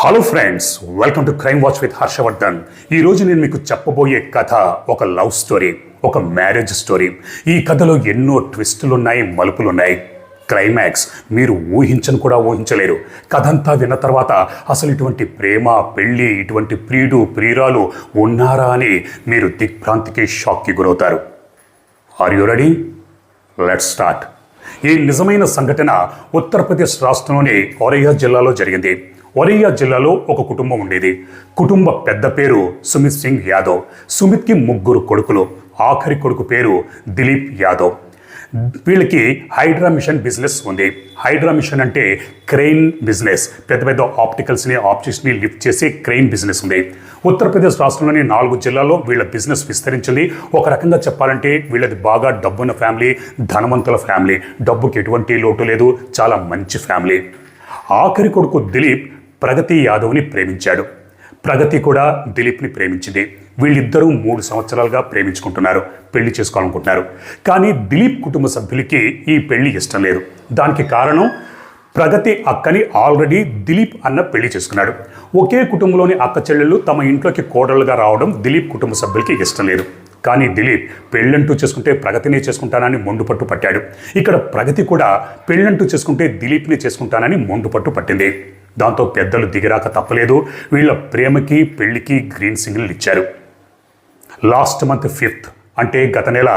Hello friends welcome to crime watch with Harshavardhan ఈ రోజు నేను మీకు చెప్పబోయే కథ ఒక లవ్ స్టోరీ ఒక మ్యారేజ్ స్టోరీ ఈ కథలో ఎన్నో ట్విస్టులు ఉన్నాయి మలుపులు ఉన్నాయి క్లైమాక్స్ మీరు ఊహించను కూడా ఊహించలేరు. కథ అంతా విన్న తర్వాత అసలు ఇటువంటి ప్రేమ పెళ్ళి ఇటువంటి ప్రియుడు ప్రియురాలు ఉన్నారా అని మీరు దిగ్భ్రాంతికి షాక్కి గురవుతారు. Are you ready let start ఈ నిజమైన సంఘటన ఉత్తరప్రదేశ్ రాష్ట్రంలోని ఔరయ్య జిల్లాలో జరిగింది. ఒరియా జిల్లాలో ఒక కుటుంబం ఉండేది. కుటుంబ పెద్ద పేరు సుమిత్ సింగ్ యాదవ్. సుమిత్కి ముగ్గురు కొడుకులు. ఆఖరి కొడుకు పేరు దిలీప్ యాదవ్. వీళ్ళకి హైడ్రా మిషన్ బిజినెస్ ఉంది. హైడ్రా మిషన్ అంటే క్రెయిన్ బిజినెస్. పెద్ద పెద్ద ఆప్టికల్స్ని ఆప్టిక్స్ని లిఫ్ట్ చేసే క్రెయిన్ బిజినెస్ ఉంది. ఉత్తరప్రదేశ్ రాష్ట్రంలోని నాలుగు జిల్లాల్లో వీళ్ళ బిజినెస్ విస్తరించింది. ఒక రకంగా చెప్పాలంటే వీళ్ళది బాగా డబ్బున్న ఫ్యామిలీ ధనవంతుల ఫ్యామిలీ. డబ్బుకి ఎటువంటి లోటు లేదు. చాలా మంచి ఫ్యామిలీ. ఆఖరి కొడుకు దిలీప్ ప్రగతి యాదవ్ని ప్రేమించాడు. ప్రగతి కూడా దిలీప్ని ప్రేమించింది. వీళ్ళిద్దరూ మూడు సంవత్సరాలుగా ప్రేమించుకుంటున్నారు. పెళ్ళి చేసుకోవాలనుకుంటున్నారు. కానీ దిలీప్ కుటుంబ సభ్యులకి ఈ పెళ్ళి ఇష్టం లేదు. దానికి కారణం ప్రగతి అక్కని ఆల్రెడీ దిలీప్ అన్న పెళ్ళి చేసుకున్నాడు. ఒకే కుటుంబంలోని అక్క చెల్లెళ్ళు తమ ఇంట్లోకి కోడలుగా రావడం దిలీప్ కుటుంబ సభ్యులకి ఇష్టం లేదు. కానీ దిలీప్ పెళ్ళంటూ చేసుకుంటే ప్రగతినే చేసుకుంటానని మొండుపట్టు పట్టాడు. ఇక్కడ ప్రగతి కూడా పెళ్ళంటూ చేసుకుంటే దిలీప్ని చేసుకుంటానని మొండుపట్టు పట్టింది. దాంతో పెద్దలు దిగిరాక తప్పలేదు. వీళ్ళ ప్రేమకి పెళ్ళికి గ్రీన్ సిగ్నల్ ఇచ్చారు. లాస్ట్ మంత్ ఫిఫ్త్ అంటే గత నెల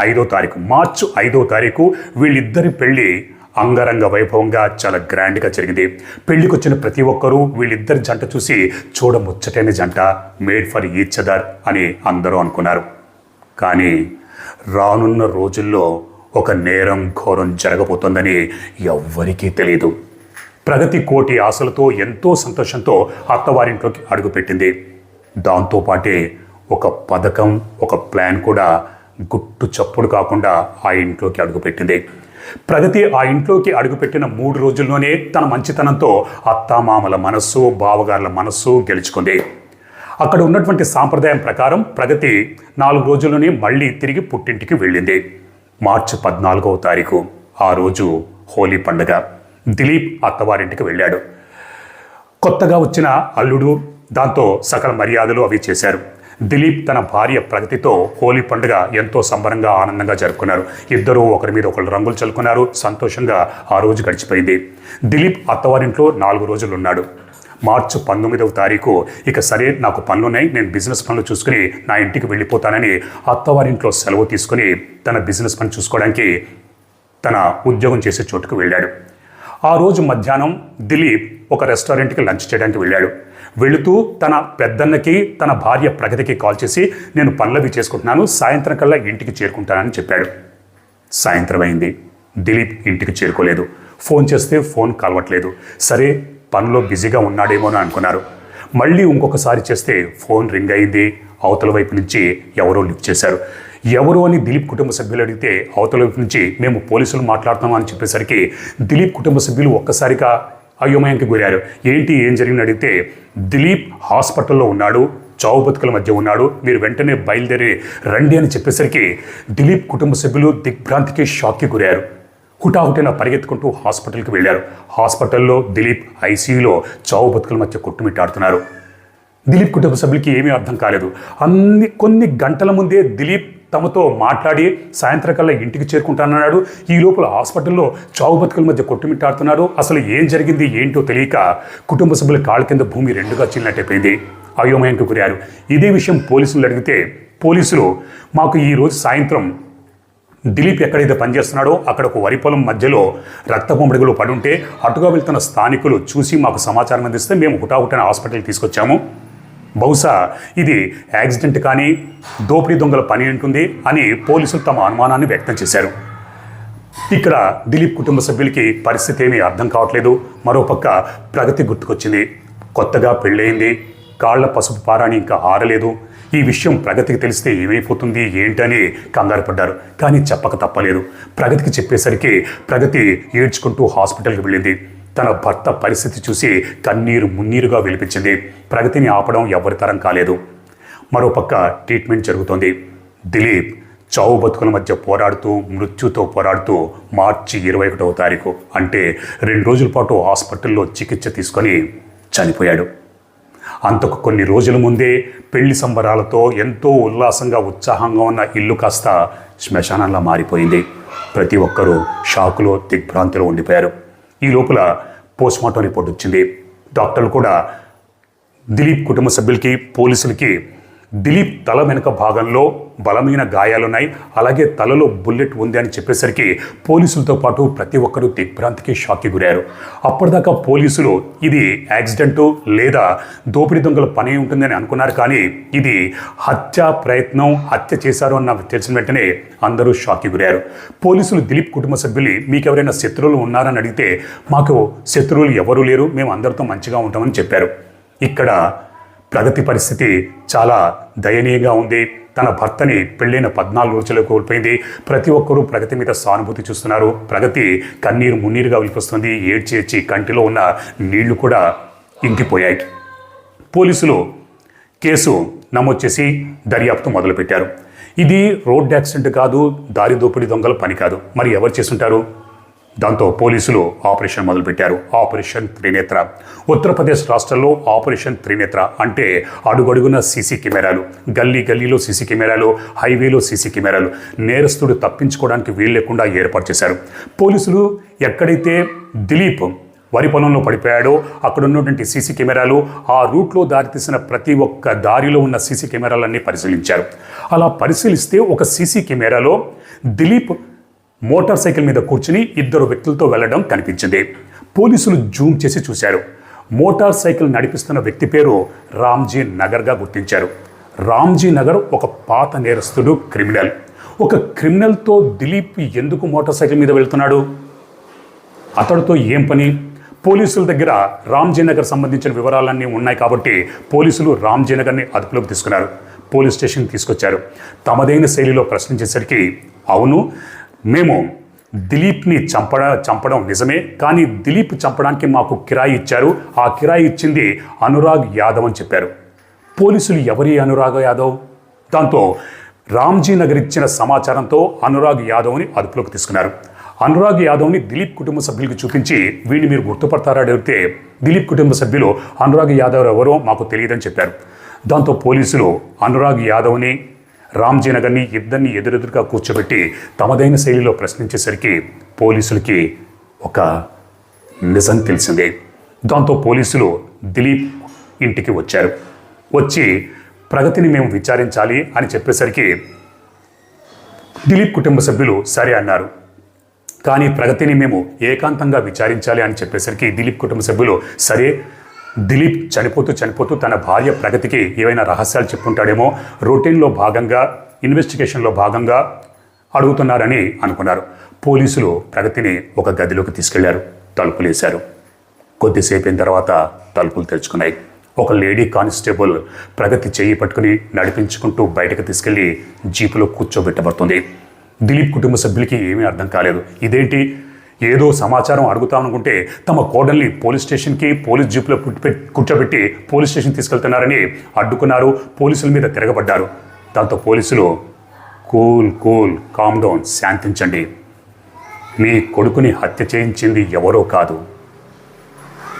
ఐదో తారీఖు మార్చ్ ఐదో తారీఖు వీళ్ళిద్దరి పెళ్ళి అంగరంగ వైభవంగా చాలా గ్రాండ్గా జరిగింది. పెళ్ళికి వచ్చిన ప్రతి ఒక్కరూ వీళ్ళిద్దరి జంట చూసి చూడముచ్చటైన జంట మేడ్ ఫర్ ఈచ్ అదర్ అని అందరూ అనుకున్నారు. కానీ రానున్న రోజుల్లో ఒక నేరం ఘోరం జరగబోతోందని ఎవ్వరికీ తెలియదు ప్రగతి కోటి ఆశలతో ఎంతో సంతోషంతో అత్తవారింట్లోకి అడుగుపెట్టింది. దాంతోపాటే ఒక పథకం ఒక ప్లాన్ కూడా గుట్టు చప్పుడు కాకుండా ఆ ఇంట్లోకి అడుగుపెట్టింది. ప్రగతి ఆ ఇంట్లోకి అడుగుపెట్టిన మూడు రోజుల్లోనే తన మంచితనంతో అత్తామామల మనస్సు బావగారుల మనస్సు గెలుచుకుంది. అక్కడ ఉన్నటువంటి సాంప్రదాయం ప్రకారం ప్రగతి నాలుగు రోజుల్లోనే మళ్ళీ తిరిగి పుట్టింటికి వెళ్ళింది. మార్చి పద్నాలుగవ తారీఖు ఆ రోజు హోలీ పండుగ. దిలీప్ అత్తవారింటికి వెళ్ళాడు. కొత్తగా వచ్చిన అల్లుడు దాంతో సకల మర్యాదలు అవి చేశారు. దిలీప్ తన భార్య ప్రగతితో హోలీ పండుగ ఎంతో సంబరంగా ఆనందంగా జరుపుకున్నారు. ఇద్దరూ ఒకరి మీద ఒకరు రంగులు చల్లుకున్నారు. సంతోషంగా ఆ రోజు గడిచిపోయింది. దిలీప్ అత్తవారింట్లో నాలుగు రోజులు ఉన్నాడు మార్చి పంతొమ్మిదవ తారీఖు ఇక సరే నాకు పనులున్నాయి. నేను బిజినెస్ పనులు చూసుకుని నా ఇంటికి వెళ్ళిపోతానని అత్తవారింట్లో సెలవు తీసుకుని తన బిజినెస్ పని చూసుకోవడానికి తన ఉద్యోగం చేసే చోటుకు వెళ్ళాడు. ఆ రోజు మధ్యాహ్నం దిలీప్ ఒక రెస్టారెంట్కి లంచ్ చేయడానికి వెళ్ళాడు. వెళుతూ తన పెద్దన్నకి తన భార్య ప్రగతికి కాల్ చేసి నేను పనులవి చేసుకుంటున్నాను సాయంత్రం కల్లా ఇంటికి చేరుకుంటానని చెప్పాడు. సాయంత్రం అయింది. దిలీప్ ఇంటికి చేరుకోలేదు. ఫోన్ చేస్తే ఫోన్ కలవట్లేదు. సరే పనిలో బిజీగా ఉన్నాడేమో అని అనుకున్నారు. మళ్ళీ ఇంకొకసారి చేస్తే ఫోన్ రింగ్ అయింది. అవతల వైపు నుంచి ఎవరో లిఫ్ట్ చేశారు. ఎవరు అని దిలీప్ కుటుంబ సభ్యులు అడిగితే అవతల నుంచి మేము పోలీసులు మాట్లాడుతున్నామని చెప్పేసరికి దిలీప్ కుటుంబ సభ్యులు ఒక్కసారిగా అయోమయంకి గురారు ఏంటి ఏం జరిగింది అడిగితే దిలీప్ హాస్పిటల్లో ఉన్నాడు చావు బతుకుల మధ్య ఉన్నాడు మీరు వెంటనే బయలుదేరి రండి అని చెప్పేసరికి దిలీప్ కుటుంబ సభ్యులు దిగ్భ్రాంతికి షాక్కి గురారు హుటాహుటిన పరిగెత్తుకుంటూ హాస్పిటల్కి వెళ్ళారు. హాస్పిటల్లో దిలీప్ ఐసీయూలో చావు బతుకుల మధ్య కొట్టుమిట్టాడుతున్నారు. దిలీప్ కుటుంబ సభ్యులకి ఏమీ అర్థం కాలేదు. అన్ని కొన్ని గంటల ముందే దిలీప్ తమతో మాట్లాడి సాయంత్రకల్లా ఇంటికి చేరుకుంటానన్నాడు. ఈ లోపల హాస్పిటల్లో చావు బతుకుల మధ్య కొట్టుమిట్టాడుతున్నారు అసలు ఏం జరిగింది ఏంటో తెలియక కుటుంబ సభ్యుల కాళ్ళ కింద భూమి రెండుగా చిన్నట్టయిపోయింది అయోమయానికి గురారు ఇదే విషయం పోలీసులు అడిగితే పోలీసులు మాకు ఈరోజు సాయంత్రం దిలీప్ ఎక్కడైతే పనిచేస్తున్నాడో అక్కడ ఒక వరి పొలం మధ్యలో రక్తపొంబడిగలు పడుంటే అటుగా వెళ్తున్న స్థానికులు చూసి మాకు సమాచారం అందిస్తే మేము హుటాహుటన హాస్పిటల్కి తీసుకొచ్చాము. బహుశా ఇది యాక్సిడెంట్ కానీ దోపిడీ దొంగల పని ఉంటుంది అని పోలీసులు తమ అనుమానాన్ని వ్యక్తం చేశారు. ఇక్కడ దిలీప్ కుటుంబ సభ్యులకి పరిస్థితి ఏమీ అర్థం కావట్లేదు. మరోపక్క ప్రగతి గుర్తుకొచ్చింది. కొత్తగా పెళ్ళయింది. కాళ్ళ పసుపు పారాణి ఇంకా ఆరలేదు. ఈ విషయం ప్రగతికి తెలిస్తే ఏమైపోతుంది ఏంటని కంగారు పడ్డారు. కానీ చెప్పక తప్పలేదు. ప్రగతికి చెప్పేసరికి ప్రగతి ఏడ్చుకుంటూ హాస్పిటల్కి వెళ్ళింది. తన భర్త పరిస్థితి చూసి కన్నీరు మున్నీరుగా విలిపించింది ప్రగతిని ఆపడం ఎవరి తరం కాలేదు. మరోపక్క ట్రీట్మెంట్ జరుగుతోంది. దిలీప్ చావు బతుకుల మధ్య పోరాడుతూ మృత్యుతో పోరాడుతూ మార్చి ఇరవై ఒకటవ తారీఖు అంటే రెండు రోజుల పాటు హాస్పిటల్లో చికిత్స తీసుకొని చనిపోయాడు. అంతకు కొన్ని రోజుల ముందే పెళ్ళి సంబరాలతో ఎంతో ఉల్లాసంగా ఉత్సాహంగా ఉన్న ఇల్లు కాస్త శ్మశానంలా మారిపోయింది. ప్రతి ఒక్కరూ షాకులో దిగ్భ్రాంతిలో ఉండిపోయారు. ఈ లోపల పోస్ట్మార్టం రిపోర్ట్ వచ్చింది. డాక్టర్లు కూడా దిలీప్ కుటుంబ సభ్యులకి పోలీసులకి దిలీప్ తల వెనుక భాగంలో బలమైన గాయాలున్నాయి. అలాగే తలలో బుల్లెట్ ఉంది అని చెప్పేసరికి పోలీసులతో పాటు ప్రతి ఒక్కరూ దిగ్భ్రాంతికి షాక్కి గురారు అప్పటిదాకా పోలీసులు ఇది యాక్సిడెంటు లేదా దోపిడీ దొంగల పని ఉంటుందని అనుకున్నారు కానీ ఇది హత్య ప్రయత్నం హత్య చేశారు అన్న తెలిసిన వెంటనే అందరూ షాక్కి గురారు పోలీసులు దిలీప్ కుటుంబ సభ్యులు మీకు ఎవరైనా శత్రువులు ఉన్నారని అడిగితే మాకు శత్రువులు ఎవరూ లేరు మేము అందరితో మంచిగా ఉంటామని చెప్పారు. ఇక్కడ ప్రగతి పరిస్థితి చాలా దయనీయంగా ఉంది. తన భర్తని పెళ్ళైన పద్నాలుగు రోజుల్లో కోల్పోయింది. ప్రతి ఒక్కరూ ప్రగతి మీద సానుభూతి చూస్తున్నారు. ప్రగతి కన్నీరు మున్నీరుగా విలిపిస్తుంది ఏడ్చి ఏడ్చి కంటిలో ఉన్న నీళ్ళు కూడా ఇంకిపోయాయి. పోలీసులు కేసు నమోదు చేసి దర్యాప్తు మొదలుపెట్టారు. ఇది రోడ్ యాక్సిడెంట్ కాదు దారి దోపిడీ దొంగల పని కాదు. మరి ఎవరు చేసుంటారు దాంతో పోలీసులు ఆపరేషన్ మొదలుపెట్టారు. ఆపరేషన్ త్రినేత్ర. ఉత్తరప్రదేశ్ రాష్ట్రంలో ఆపరేషన్ త్రినేత్ర అంటే అడుగడుగున సీసీ కెమెరాలు గల్లీ గల్లీలో సీసీ కెమెరాలు హైవేలో సీసీ కెమెరాలు. నేరస్తుడు తప్పించుకోవడానికి వీలు లేకుండా ఏర్పాటు చేశారు. పోలీసులు ఎక్కడైతే దిలీప్ వరి పొలంలో పడిపోయాడో అక్కడ ఉన్నటువంటి సీసీ కెమెరాలు ఆ రూట్లో దారితీసిన ప్రతి ఒక్క దారిలో ఉన్న సీసీ కెమెరాలన్నీ పరిశీలించారు. అలా పరిశీలిస్తే ఒక సీసీ కెమెరాలో దిలీప్ మోటార్ సైకిల్ మీద కూర్చుని ఇద్దరు వ్యక్తులతో వెళ్ళడం కనిపించింది. పోలీసులు జూమ్ చేసి చూశారు. మోటార్ సైకిల్ నడిపిస్తున్న వ్యక్తి పేరు రామ్జీ నగర్గా గుర్తించారు. రామ్జీ నగర్ ఒక పాత నేరస్తుడు క్రిమినల్. ఒక క్రిమినల్తో దిలీప్ ఎందుకు మోటార్ సైకిల్ మీద వెళ్తున్నాడు? అతడితో ఏం పని? పోలీసుల దగ్గర రామ్జీనగర్ సంబంధించిన వివరాలన్నీ ఉన్నాయి కాబట్టి పోలీసులు రామ్జీనగర్ని అదుపులోకి తీసుకున్నారు. పోలీస్ స్టేషన్ తీసుకొచ్చారు. తమదైన శైలిలో ప్రశ్నించేసరికి అవును మేము దిలీప్ని చంపడ చంపడం నిజమే కానీ దిలీప్ చంపడానికి మాకు కిరాయి ఇచ్చారు. ఆ కిరాయి ఇచ్చింది అనురాగ్ యాదవ్ అని చెప్పారు. పోలీసులు ఎవరి అనురాగ్ యాదవ్? దాంతో రామ్జీ నగర్ ఇచ్చిన సమాచారంతో అనురాగ్ యాదవ్ని అదుపులోకి తీసుకున్నారు. అనురాగ్ యాదవ్ని దిలీప్ కుటుంబ సభ్యులకు చూపించి వీడిని మీరు గుర్తుపడతారా అడిగితే దిలీప్ కుటుంబ సభ్యులు అనురాగ్ యాదవ్ ఎవరో మాకు తెలియదని చెప్పారు. దాంతో పోలీసులు అనురాగ్ యాదవ్ని రామ్జీ నగర్ని ఇద్దరిని ఎదురెదురుగా కూర్చోబెట్టి తమదైన శైలిలో ప్రశ్నించేసరికి పోలీసులకి ఒక నిజం తెలిసిందే. దాంతో పోలీసులు దిలీప్ ఇంటికి వచ్చారు. వచ్చి ప్రగతిని మేము విచారించాలి అని చెప్పేసరికి దిలీప్ కుటుంబ సభ్యులు సరే అన్నారు. కానీ ప్రగతిని మేము ఏకాంతంగా విచారించాలి అని చెప్పేసరికి దిలీప్ కుటుంబ సభ్యులు సరే దిలీప్ చనిపోతూ చనిపోతూ తన భార్య ప్రగతికి ఏవైనా రహస్యాలు చెప్పుంటాడేమో రొటీన్లో భాగంగా ఇన్వెస్టిగేషన్లో భాగంగా అడుగుతున్నారని అనుకున్నారు. పోలీసులు ప్రగతిని ఒక గదిలోకి తీసుకెళ్ళారు. తలుపులు వేశారు. తర్వాత తలుపులు తెరుచుకున్నాయి. ఒక లేడీ కానిస్టేబుల్ ప్రగతి చేయి పట్టుకుని నడిపించుకుంటూ బయటకు తీసుకెళ్ళి జీపులో కూర్చోబెట్టబడుతుంది. దిలీప్ కుటుంబ సభ్యులకి ఏమీ అర్థం కాలేదు. ఇదేంటి? ఏదో సమాచారం అడుగుతామనుకుంటే తమ కోడల్ని పోలీస్ స్టేషన్కి పోలీస్ జీపులో కూర్చోబెట్టి పోలీస్ స్టేషన్ తీసుకెళ్తున్నారని అడ్డుకున్నారు. పోలీసుల మీద తిరగబడ్డారు. దాంతో పోలీసులు కూల్ కూల్ కామ్ డౌన్ శాంతించండి. మీ కొడుకుని హత్య చేయించింది ఎవరో కాదు.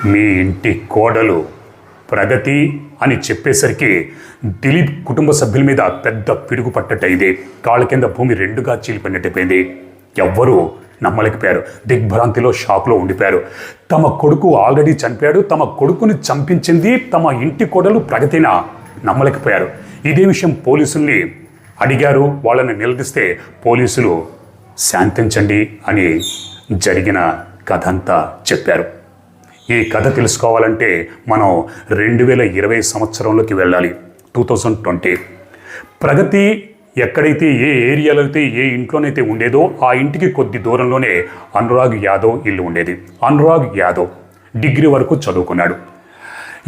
మీ ఇంటి కోడలు ప్రగతి అని చెప్పేసరికి దిలీప్ కుటుంబ సభ్యుల మీద పెద్ద పిడుగు పట్టట్టయింది కాళ్ళ కింద భూమి రెండుగా చీలిపోయినట్టయిపోయింది. ఎవ్వరూ నమ్మలేకపోయారు. దిగ్భ్రాంతిలో షాక్లో ఉండిపోయారు. తమ కొడుకు ఆల్రెడీ చనిపోయాడు. తమ కొడుకుని చంపించింది తమ ఇంటి కోడలు ప్రగతిన నమ్మలేకపోయారు. ఇదే విషయం పోలీసుల్ని అడిగారు. వాళ్ళని నిలదీస్తే పోలీసులు శాంతించండి అని జరిగిన కథ అంతా చెప్పారు. ఈ కథ తెలుసుకోవాలంటే మనం రెండు వేల ఇరవై సంవత్సరంలోకి వెళ్ళాలి. Two thousand twenty. ప్రగతి ఎక్కడైతే ఏ ఏరియాలో అయితే ఏ ఇంట్లోనైతే ఉండేదో ఆ ఇంటికి కొద్ది దూరంలోనే అనురాగ్ యాదవ్ ఇల్లు ఉండేది. అనురాగ్ యాదవ్ డిగ్రీ వరకు చదువుకున్నాడు.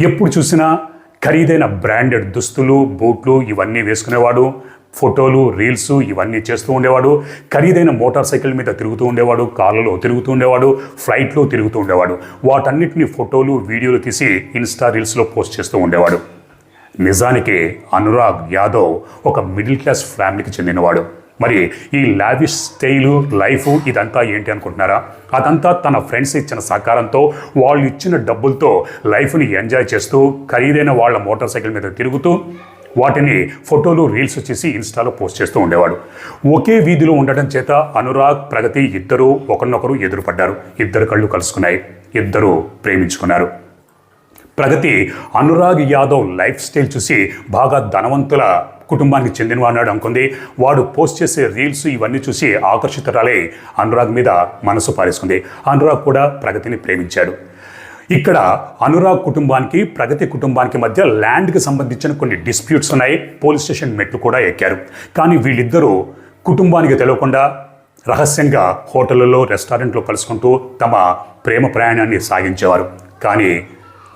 ఎప్పుడు చూసినా ఖరీదైన బ్రాండెడ్ దుస్తులు బూట్లు ఇవన్నీ వేసుకునేవాడు. ఫోటోలు రీల్స్ ఇవన్నీ చేస్తూ ఉండేవాడు. ఖరీదైన మోటార్ సైకిల్ మీద తిరుగుతూ ఉండేవాడు. కార్లలో తిరుగుతూ ఉండేవాడు. ఫ్లైట్లో తిరుగుతూ ఉండేవాడు. వాటన్నిటిని ఫోటోలు వీడియోలు తీసి ఇన్స్టా రీల్స్లో పోస్ట్ చేస్తూ ఉండేవాడు. నిజానికి అనురాగ్ యాదవ్ ఒక మిడిల్ క్లాస్ ఫ్యామిలీకి చెందినవాడు. మరి ఈ లావిష్ స్టైలు లైఫ్ ఇదంతా ఏంటి అనుకుంటున్నారా? అదంతా తన ఫ్రెండ్స్ ఇచ్చిన సహకారంతో వాళ్ళు ఇచ్చిన డబ్బులతో లైఫ్ని ఎంజాయ్ చేస్తూ ఖరీదైన వాళ్ళ మోటార్ సైకిల్ మీద తిరుగుతూ వాటిని ఫోటోలు రీల్స్ చేసి ఇన్స్టాలో పోస్ట్ చేస్తూ ఉండేవాడు. ఒకే వీధిలో ఉండటం చేత అనురాగ్ ప్రగతి ఇద్దరూ ఒకరినొకరు ఎదురుపడ్డారు. ఇద్దరు కళ్ళు కలుసుకున్నాయి. ఇద్దరు ప్రేమించుకున్నారు. ప్రగతి అనురాగ్ యాదవ్ లైఫ్ స్టైల్ చూసి బాగా ధనవంతుల కుటుంబానికి చెందినవాడు అనుకుంది. వాడు పోస్ట్ చేసే రీల్స్ ఇవన్నీ చూసి ఆకర్షితురాలై అనురాగ్ మీద మనసు పారేసుకుంది. అనురాగ్ కూడా ప్రగతిని ప్రేమించాడు. ఇక్కడ అనురాగ్ కుటుంబానికి ప్రగతి కుటుంబానికి మధ్య ల్యాండ్కి సంబంధించిన కొన్ని డిస్ప్యూట్స్ ఉన్నాయి. పోలీస్ స్టేషన్ మెట్లు కూడా ఎక్కారు. కానీ వీళ్ళిద్దరూ కుటుంబానికి తెలియకుండా రహస్యంగా హోటళ్ళలో రెస్టారెంట్లో కలుసుకుంటూ తమ ప్రేమ ప్రయాణాన్ని సాగించేవారు. కానీ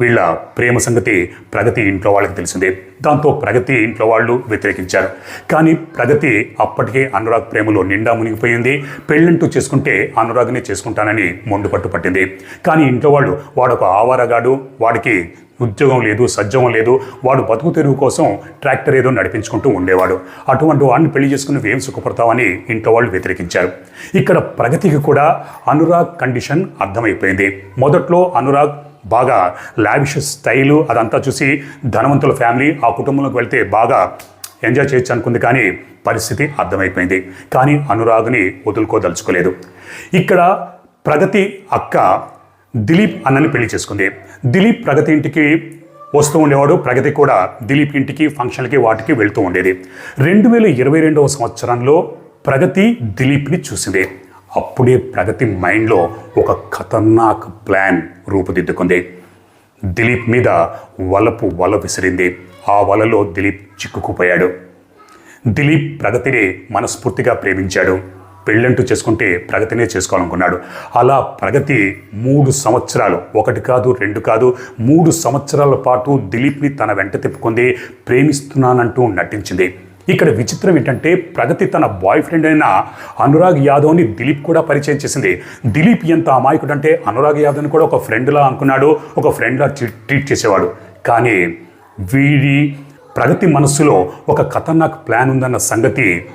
వీళ్ళ ప్రేమ సంగతి ప్రగతి ఇంట్లో వాళ్ళకి తెలిసిందే. దాంతో ప్రగతి ఇంట్లో వాళ్ళు వ్యతిరేకించారు. కానీ ప్రగతి అప్పటికే అనురాగ్ ప్రేమలో నిండా మునిగిపోయింది. పెళ్ళంటూ చేసుకుంటే అనురాగ్నే చేసుకుంటానని మొండుపట్టు పట్టింది. కానీ ఇంట్లో వాళ్ళు వాడొక ఆవారగాడు వాడికి ఉద్యోగం లేదు సజ్జం లేదు వాడు బతుకు తెరువు కోసం ట్రాక్టర్ ఏదో నడిపించుకుంటూ ఉండేవాడు. అటువంటి వాడిని పెళ్ళి చేసుకుని ఏం సుఖపడతామని ఇంట్లో వాళ్ళు వ్యతిరేకించారు. ఇక్కడ ప్రగతికి కూడా అనురాగ్ కండిషన్ అర్థమైపోయింది. మొదట్లో అనురాగ్ బాగా లావిష్ స్టైలు అదంతా చూసి ధనవంతుల ఫ్యామిలీ ఆ కుటుంబంలోకి వెళ్తే బాగా ఎంజాయ్ చేయొచ్చు అనుకుంది కానీ పరిస్థితి అర్థమైపోయింది. కానీ అనురాగ్ని వదులుకోదలుచుకోలేదు. ఇక్కడ ప్రగతి అక్క దిలీప్ అన్నని పెళ్ళి చేసుకుంది. దిలీప్ ప్రగతి ఇంటికి వస్తూ ఉండేవాడు. ప్రగతి కూడా దిలీప్ ఇంటికి ఫంక్షన్లకి వాటికి వెళ్తూ ఉండేది. రెండు వేల ఇరవై రెండవ సంవత్సరంలో ప్రగతి దిలీప్ని చూసింది. అప్పుడే ప్రగతి మైండ్లో ఒక ఖతర్నాక్ ప్లాన్ రూపుదిద్దుకుంది. దిలీప్ మీద వలపు వల విసిరింది. ఆ వలలో దిలీప్ చిక్కుకుపోయాడు. దిలీప్ ప్రగతిని మనస్ఫూర్తిగా ప్రేమించాడు. పెళ్ళంటూ చేసుకుంటే ప్రగతినే చేసుకోవాలనుకున్నాడు. అలా ప్రగతి మూడు సంవత్సరాలు ఒకటి కాదు రెండు కాదు మూడు సంవత్సరాల పాటు దిలీప్ని తన వెంట తిప్పుకుంది ప్రేమిస్తున్నానంటూ నటించింది. ఇక్కడ విచిత్రం ఏంటంటే ప్రగతి తన బాయ్ ఫ్రెండ్ అయిన అనురాగ్ యాదవ్ని దిలీప్ కూడా పరిచయం చేసింది. దిలీప్ ఎంత అమాయకుడు అంటే అనురాగ్ యాదవ్ని కూడా ఒక ఫ్రెండ్లా అనుకున్నాడు ఒక ఫ్రెండ్లా ట్రీట్ చేసేవాడు. కానీ వీడి ప్రగతి మనస్సులో ఒక ఖతర్నాక్ ప్లాన్ ఉందన్న సంగతి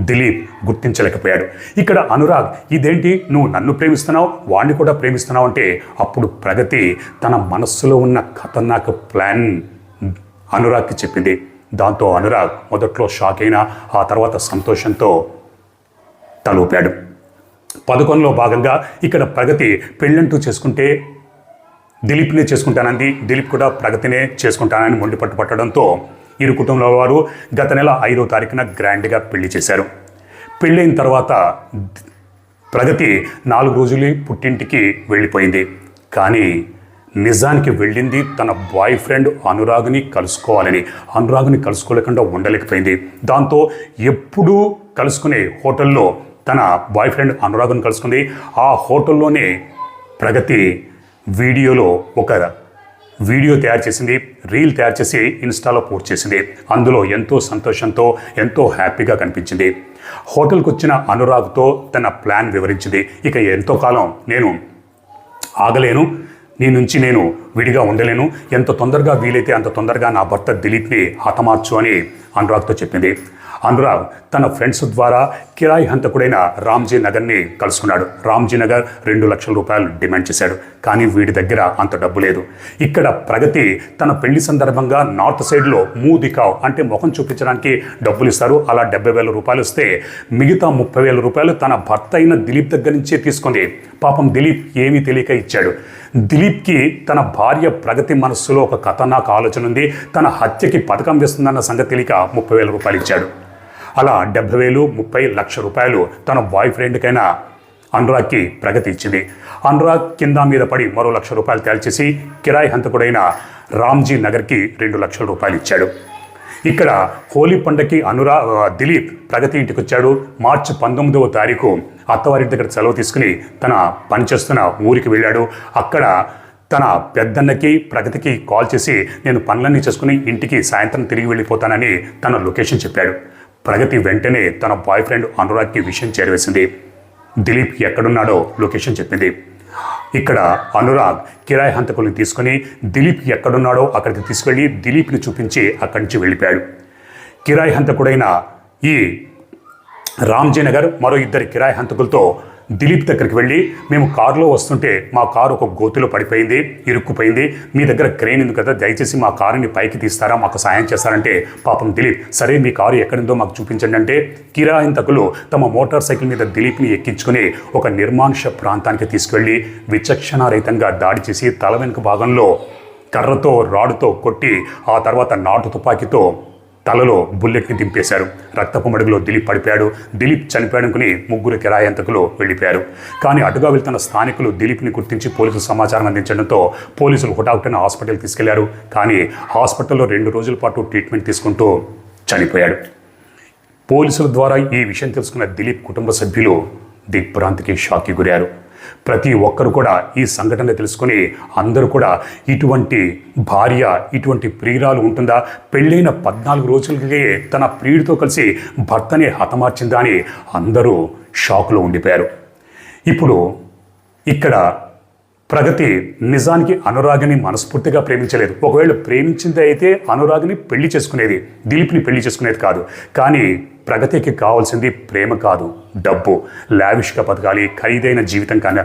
దిలీప్ గుర్తించలేకపోయాడు. ఇక్కడ అనురాగ్ ఇదేంటి? నువ్వు నన్ను ప్రేమిస్తున్నావు వాణ్ణి కూడా ప్రేమిస్తున్నావు అంటే అప్పుడు ప్రగతి తన మనస్సులో ఉన్న ఖతర్నాక్ ప్లాన్ అనురాగ్కి చెప్పింది. దాంతో అనురాగ్ మొదట్లో షాక్ అయినా ఆ తర్వాత సంతోషంతో తలూపాడు. పథకంలో భాగంగా ఇక్కడ ప్రగతి పెళ్ళంటూ చేసుకుంటే దిలీప్నే చేసుకుంటానంది. దిలీప్ కూడా ప్రగతినే చేసుకుంటానని మొండిపట్టు పట్టడంతో ఇరు కుటుంబాల వారు గత నెల ఐదో తారీఖున గ్రాండ్గా పెళ్ళి చేశారు. పెళ్ళైన తర్వాత ప్రగతి నాలుగు రోజులు పుట్టింటికి వెళ్ళిపోయింది. కానీ నిజానికి వెళ్ళింది తన బాయ్ ఫ్రెండ్ అనురాగ్ని కలుసుకోవాలని. అనురాగ్ని కలుసుకోలేకుండా ఉండలేకపోయింది. దాంతో ఎప్పుడూ కలుసుకునే హోటల్లో తన బాయ్ ఫ్రెండ్ అనురాగ్ని కలుసుకుంది. ఆ హోటల్లోనే ప్రగతి వీడియోలో ఒక వీడియో తయారు చేసింది. రీల్ తయారు చేసి ఇన్స్టాలో పోస్ట్ చేసింది. అందులో ఎంతో సంతోషంతో ఎంతో హ్యాపీగా కనిపించింది. హోటల్కి వచ్చిన అనురాగ్తో తన ప్లాన్ వివరించింది. ఇక ఎంతో కాలం నేను ఆగలేను. నీ నుంచి నేను విడిగా ఉండలేను. ఎంత తొందరగా వీలైతే అంత తొందరగా నా భర్త దిలీప్ని హతమార్చు అని అనురాగ్తో చెప్పింది. అనురాగ్ తన ఫ్రెండ్స్ ద్వారా కిరాయి హంతకుడైన రామ్జీ నగర్ని కలుసుకున్నాడు. రామ్జీ నగర్ రెండు లక్షల రూపాయలు డిమాండ్ చేశాడు. కానీ వీడి దగ్గర అంత డబ్బు లేదు. ఇక్కడ ప్రగతి తన పెళ్ళి సందర్భంగా నార్త్ సైడ్లో మూదికావ్ అంటే ముఖం చూపించడానికి డబ్బులు ఇస్తారు. అలా డెబ్బై వేల రూపాయలు ఇస్తే మిగతా ముప్పై వేల రూపాయలు తన భర్త అయిన దిలీప్ దగ్గర నుంచే తీసుకుంది. పాపం దిలీప్ ఏమీ తెలియక ఇచ్చాడు. దిలీప్కి తన భార్య ప్రగతి మనస్సులో ఒక కథనాక ఆలోచన ఉంది. తన హత్యకి పథకం వేస్తుందన్న సంగతి తెలియక ముప్పై వేల రూపాయలు ఇచ్చాడు. అలా డెబ్బై వేలు ముప్పై లక్ష రూపాయలు తన బాయ్ ఫ్రెండ్కైనా అనురాగ్కి ప్రగతి ఇచ్చింది. అనురాగ్ కింద మీద పడి మరో లక్ష రూపాయలు తేల్చేసి కిరాయి హంతకుడైన రామ్జీ నగర్కి రెండు లక్షల రూపాయలు ఇచ్చాడు. ఇక్కడ హోలీ పండగకి అనురా దిలీప్ ప్రగతి ఇంటికి వచ్చాడు. మార్చి పంతొమ్మిదవ తారీఖు అత్తవారి దగ్గర సెలవు తీసుకుని తన పనిచేస్తున్న ఊరికి వెళ్ళాడు. అక్కడ తన పెద్దన్నకి ప్రగతికి కాల్ చేసి నేను పనులన్నీ చేసుకుని ఇంటికి సాయంత్రం తిరిగి వెళ్ళిపోతానని తన లొకేషన్ చెప్పాడు. ప్రగతి వెంటనే తన బాయ్ ఫ్రెండ్ అనురాగ్కి విషయం చేరవేసింది. దిలీప్ ఎక్కడున్నాడో లొకేషన్ చెప్పింది. ఇక్కడ అనురాగ్ కిరాయి హంతకుల్ని తీసుకుని దిలీప్ ఎక్కడున్నాడో అక్కడికి తీసుకెళ్ళి దిలీప్ని చూపించి అక్కడి నుంచి వెళ్ళిపోయాడు. కిరాయి హంతకుడైన ఈ రామ్జీ నగర్ మరో ఇద్దరి కిరాయి హంతకులతో దిలీప్ దగ్గరికి వెళ్ళి మేము కారులో వస్తుంటే మా కారు ఒక గోతిలో పడిపోయింది ఇరుక్కుపోయింది. మీ దగ్గర క్రేన్ ఉంది కదా దయచేసి మా కారుని పైకి తీస్తారా మాకు సాయం చేస్తారంటే పాపం దిలీప్. సరే మీ కారు ఎక్కడిందో మాకు చూపించండి అంటే కిరాయింతకులు తమ మోటార్ సైకిల్ మీద దిలీప్ని ఎక్కించుకుని ఒక నిర్మానుష ప్రాంతానికి తీసుకెళ్ళి విచక్షణారహితంగా దాడి చేసి తల వెనుక భాగంలో కర్రతో రాడుతో కొట్టి ఆ తర్వాత నాటు తుపాకీతో తలలో బుల్లెట్ని దింపేశారు. రక్తపు మడుగులో దిలీప్ పడిపోయాడు. దిలీప్ చనిపోయాడుకుని ముగ్గురు కిరాయంతకులు వెళ్ళిపోయారు. కానీ అటుగా వెళ్తున్న స్థానికులు దిలీప్ని గుర్తించి పోలీసులు సమాచారం అందించడంతో పోలీసులు హుటాహుటిన హాస్పిటల్ తీసుకెళ్ళారు. కానీ హాస్పిటల్లో రెండు రోజుల పాటు ట్రీట్మెంట్ తీసుకుంటూ చనిపోయాడు. పోలీసుల ద్వారా ఈ విషయం తెలుసుకున్న దిలీప్ కుటుంబ సభ్యులు దిగ్భ్రాంతికి షాక్కి గురారు ప్రతి ఒక్కరు కూడా ఈ సంఘటన తెలుసుకొని అందరూ కూడా ఇటువంటి భార్య ఇటువంటి ప్రియురాలు ఉంటుందా? పెళ్ళైన పద్నాలుగు రోజులకే తన ప్రియుడితో కలిసి భర్తని హతమార్చిందా అని అందరూ షాక్లో ఉండిపోయారు. ఇప్పుడు ఇక్కడ ప్రగతి నిజానికి అనురాగిని మనస్ఫూర్తిగా ప్రేమించలేదు. ఒకవేళ ప్రేమించింది అయితే అనురాగిని పెళ్ళి చేసుకునేది దిలీప్ని పెళ్ళి చేసుకునేది కాదు. కానీ ప్రగతికి కావాల్సింది ప్రేమ కాదు డబ్బు. లావిష్గా బతకాలి ఖరీదైన జీవితం కానీ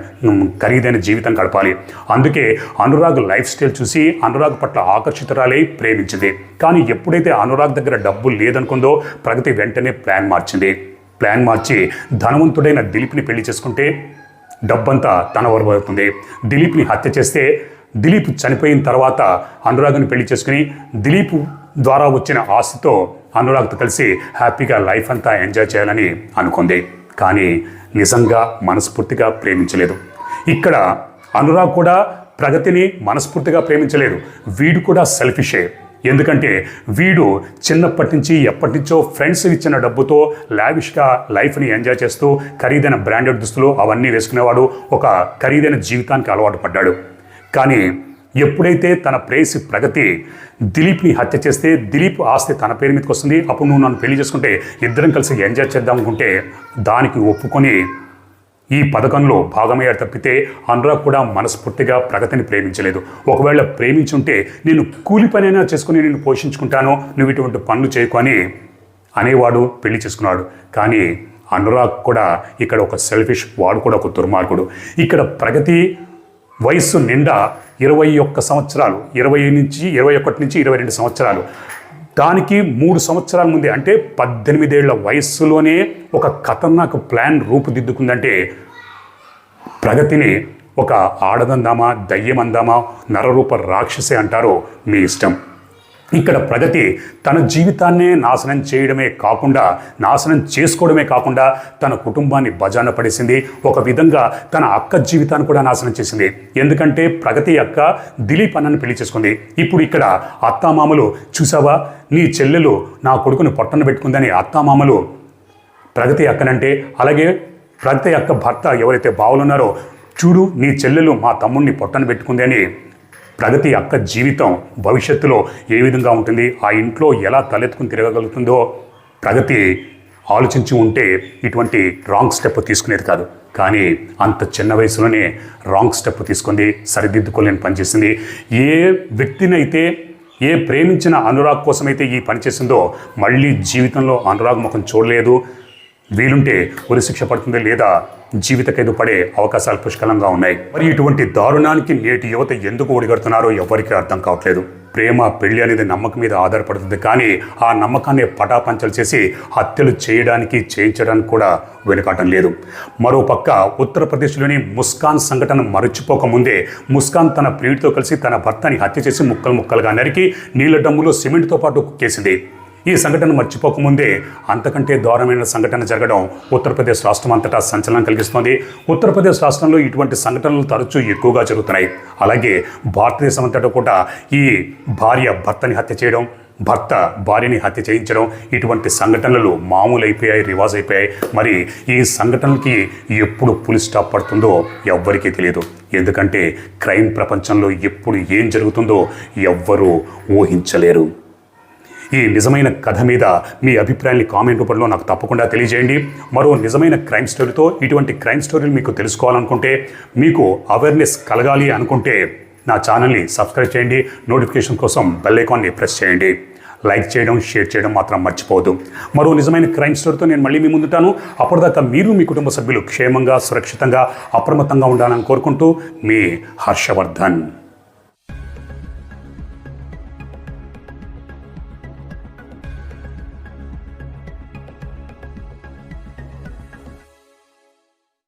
ఖరీదైన జీవితం గడపాలి. అందుకే అనురాగ్ లైఫ్ స్టైల్ చూసి అనురాగ్ పట్ల ఆకర్షితురాలై ప్రేమించింది. కానీ ఎప్పుడైతే అనురాగ్ దగ్గర డబ్బు లేదనుకుందో ప్రగతి వెంటనే ప్లాన్ మార్చింది. ప్లాన్ మార్చి ధనవంతుడైన దిలీప్ని పెళ్ళి చేసుకుంటే డబ్బంతా తన వరకు అవుతుంది. దిలీప్ని హత్య చేస్తే దిలీప్ చనిపోయిన తర్వాత అనురాగ్ని పెళ్ళి చేసుకుని దిలీప్ ద్వారా వచ్చిన ఆస్తితో అనురాగ్తో కలిసి హ్యాపీగా లైఫ్ అంతా ఎంజాయ్ చేయాలని అనుకుంది. కానీ నిజంగా మనస్ఫూర్తిగా ప్రేమించలేదు. ఇక్కడ అనురాగ్ కూడా ప్రగతిని మనస్ఫూర్తిగా ప్రేమించలేదు. వీడు కూడా సెల్ఫిషే ఎందుకంటే వీడు చిన్నప్పటి నుంచి ఎప్పటి నుంచో ఫ్రెండ్స్ ఇచ్చిన డబ్బుతో లావిష్గా లైఫ్ని ఎంజాయ్ చేస్తూ ఖరీదైన బ్రాండెడ్ దుస్తులు అవన్నీ వేసుకునేవాడు. ఒక ఖరీదైన జీవితానికి అలవాటు పడ్డాడు. కానీ ఎప్పుడైతే తన ప్రేసి ప్రగతి దిలీప్ని హత్య చేస్తే దిలీప్ ఆస్తి తన పేరు మీదకి వస్తుంది. అప్పుడు నువ్వు నన్ను పెళ్ళి చేసుకుంటే ఇద్దరం కలిసి ఎంజాయ్ చేద్దాం అనుకుంటే దానికి ఒప్పుకొని ఈ పథకంలో భాగమయ్యాడు తప్పితే అనురాగ్ కూడా మనస్ఫూర్తిగా ప్రగతిని ప్రేమించలేదు. ఒకవేళ ప్రేమించుంటే నేను కూలి పనైనా చేసుకుని నేను పోషించుకుంటాను. నువ్వు ఇటువంటి పనులు చేయకు అని అనేవాడు పెళ్ళి చేసుకున్నాడు. కానీ అనురాగ్ కూడా ఇక్కడ ఒక సెల్ఫిష్ వాడు కూడా ఒక దుర్మార్గుడు. ఇక్కడ ప్రగతి వయస్సు నిండా ఇరవై ఒక్క సంవత్సరాలు ఇరవై నుంచి ఇరవై ఒకటి నుంచి ఇరవై రెండు సంవత్సరాలు. దానికి మూడు సంవత్సరాల ముందే అంటే పద్దెనిమిదేళ్ళ వయస్సులోనే ఒక ఖతర్నాక్ ప్లాన్ రూపుదిద్దుకుందంటే ప్రగతిని ఒక ఆడదందామా దయ్యమందామా నరరూప రాక్షసే అంటారో మీ ఇష్టం. ఇక్కడ ప్రగతి తన జీవితాన్నే నాశనం చేయడమే కాకుండా నాశనం చేసుకోవడమే కాకుండా తన కుటుంబాన్ని బజాన పడేసింది. ఒక విధంగా తన అక్క జీవితాన్ని కూడా నాశనం చేసింది. ఎందుకంటే ప్రగతి అక్క దిలీప్ అన్నని పెళ్ళి చేసుకుంది. ఇప్పుడు ఇక్కడ అత్తామామలు చూసావా? నీ చెల్లెలు నా కొడుకుని పొట్టన పెట్టుకుందని అత్తామామలు ప్రగతి అక్కనంటే అలాగే ప్రగతి అక్క భర్త ఎవరైతే బావులున్నారో చూడు నీ చెల్లెలు మా తమ్ముడిని పొట్టన పెట్టుకుంది అని ప్రగతి అక్క జీవితం భవిష్యత్తులో ఏ విధంగా ఉంటుంది? ఆ ఇంట్లో ఎలా తలెత్తుకుని తిరగగలుగుతుందో ప్రగతి ఆలోచించి ఉంటే ఇటువంటి రాంగ్ స్టెప్ తీసుకునేది కాదు. కానీ అంత చిన్న వయసులోనే రాంగ్ స్టెప్ తీసుకుంది సరిదిద్దుకోలేని పనిచేసింది ఏ వ్యక్తినైతే ఏ ప్రేమించిన అనురాగ్ కోసమైతే ఈ పని చేసిందో మళ్ళీ జీవితంలో అనురాగ్ ముఖం చూడలేదు. వీలుంటే ఉరిశిక్ష పడుతుంది లేదా జీవిత ఖైదు పడే అవకాశాలు పుష్కలంగా ఉన్నాయి. మరి ఇటువంటి దారుణానికి నేటి యువత ఎందుకు ఒడిగడుతున్నారో ఎవరికీ అర్థం కావట్లేదు. ప్రేమ పెళ్ళి అనేది నమ్మకం మీద ఆధారపడుతుంది. కానీ ఆ నమ్మకాన్ని పటాపంచలు చేసి హత్యలు చేయడానికి చేయించడానికి కూడా వెనుకాటం లేదు. మరోపక్క ఉత్తరప్రదేశ్లోని ముస్కాన్ సంఘటన మరచిపోకముందే ముస్కాన్ తన ప్రియుడితో కలిసి తన భర్తని హత్య చేసి ముక్కలు ముక్కలుగా నరికి నీళ్ళ డమ్ములో సిమెంట్తో పాటు కుక్కేసింది ఈ సంఘటన మర్చిపోకముందే అంతకంటే దారుణమైన సంఘటన జరగడం ఉత్తరప్రదేశ్ రాష్ట్రం అంతటా సంచలనం కలిగిస్తోంది. ఉత్తరప్రదేశ్ రాష్ట్రంలో ఇటువంటి సంఘటనలు తరచూ ఎక్కువగా జరుగుతున్నాయి. అలాగే భారతదేశం అంతటా కూడా ఈ భార్య భర్తని హత్య చేయడం భర్త భార్యని హత్య చేయించడం ఇటువంటి సంఘటనలు మామూలు అయిపోయాయి రివాజ్ అయిపోయాయి మరి ఈ సంఘటనలకి ఎప్పుడు పులి స్టాప్ పడుతుందో ఎవ్వరికీ తెలియదు ఎందుకంటే క్రైమ్ ప్రపంచంలో ఎప్పుడు ఏం జరుగుతుందో ఎవ్వరూ ఊహించలేరు. ఈ నిజమైన కథ మీద మీ అభిప్రాయాన్ని కామెంట్ రూపంలో నాకు తప్పకుండా తెలియజేయండి. మరో నిజమైన క్రైమ్ స్టోరీతో ఇటువంటి క్రైమ్ స్టోరీలు మీకు తెలుసుకోవాలనుకుంటే మీకు అవేర్నెస్ కలగాలి అనుకుంటే నా ఛానల్ని సబ్స్క్రైబ్ చేయండి. నోటిఫికేషన్ కోసం బెల్ ఐకాన్ని ప్రెస్ చేయండి. లైక్ చేయడం షేర్ చేయడం మాత్రం మర్చిపోదు మరో నిజమైన క్రైమ్ స్టోరీతో నేను మళ్ళీ మీ ముందుంటాను. అప్పటిదాకా మీరు మీ కుటుంబ సభ్యులు క్షేమంగా సురక్షితంగా అప్రమత్తంగా ఉండాలని కోరుకుంటూ మీ హర్షవర్ధన్.